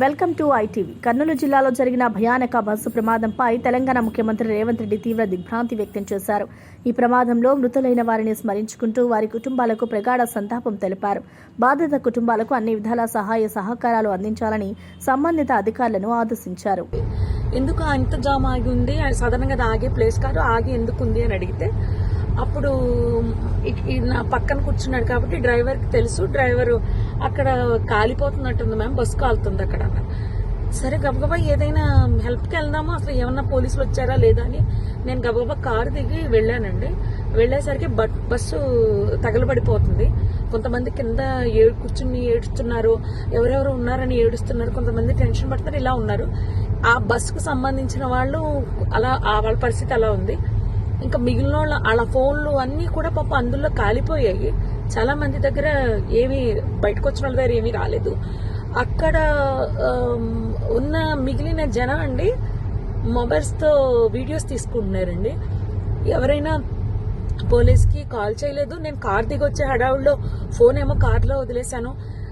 Welcome to ITV. Kurnool జిల్లాలో జరిగిన భయానక బస్సు ప్రమాదంపై తెలంగాణ ముఖ్యమంత్రి రేవంత్ రెడ్డి తీవ్ర దిగ్భ్రాంతి వ్యక్తం చేశారు. ఈ ప్రమాదంలో మృతులైన వారిని స్మరించుకుంటూ వారి కుటుంబాలకు ప్రగాఢ సంతాపం తెలిపారు. బాధిత కుటుంబాలకు అన్ని విధాల సహాయ సహకారాలు అందించాలని సంబంధిత అధికారులను ఆదేశించారు. ఎందుకు అంత జామ్ ఆగి ఉంది? సడన్గా ఆగే ప్లేస్ కాదు ఆగి ఎందుకు ఉంది అని అడిగితే అప్పుడు ఈ నా పక్కన కూర్చున్నాడు కాబట్టి డ్రైవర్కి తెలుసు. డ్రైవర్ అక్కడ కాలిపోతున్నట్టుంది మ్యామ్ బస్సు కాలుతుంది అక్కడ. అన్నారు. సరే గబగబా ఏదైనా హెల్ప్కి వెళ్దాము వెళ్దామా? అసలు ఏమన్నా పోలీసులు వచ్చారా లేదా అని నేను గబగబా కారు దిగి వెళ్ళానండి. వెళ్ళేసరికి బట్ బస్సు తగలబడిపోతుంది. కొంతమంది కింద ఏ కూర్చుని ఏడుస్తున్నారు ఎవరెవరు ఉన్నారని ఏడుస్తున్నారు కొంతమంది టెన్షన్ పడుతున్నారు ఇలా ఉన్నారు. ఆ బస్సుకు సంబంధించిన వాళ్ళు అలా ఆ వాళ్ళ పరిస్థితి అలా ఉంది. ఇంకా మిగిలిన వాళ్ళ వాళ్ళ ఫోన్లు అన్నీ కూడా పాప అందులో కాలిపోయాయి. చాలా మంది దగ్గర ఏమీ బయటకు వచ్చిన వాళ్ళ దగ్గర ఏమీ రాలేదు. అక్కడ ఉన్న మిగిలిన జనం అండి మొబైల్స్తో వీడియోస్ తీసుకుంటున్నారండి. ఎవరైనా పోలీస్కి కాల్ చేయలేదు. నేను కార్ దిగి వచ్చే హడావుల్లో ఫోన్ ఏమో కార్లో వదిలేశాను.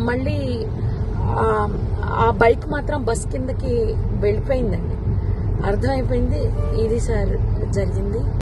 మళ్ళీ ఆ, బైక్ మాత్రం బస్ కిందకి వెళ్ళిపోయిందండి. అర్థమైపోయింది? ఇది సార్ జరిగింది.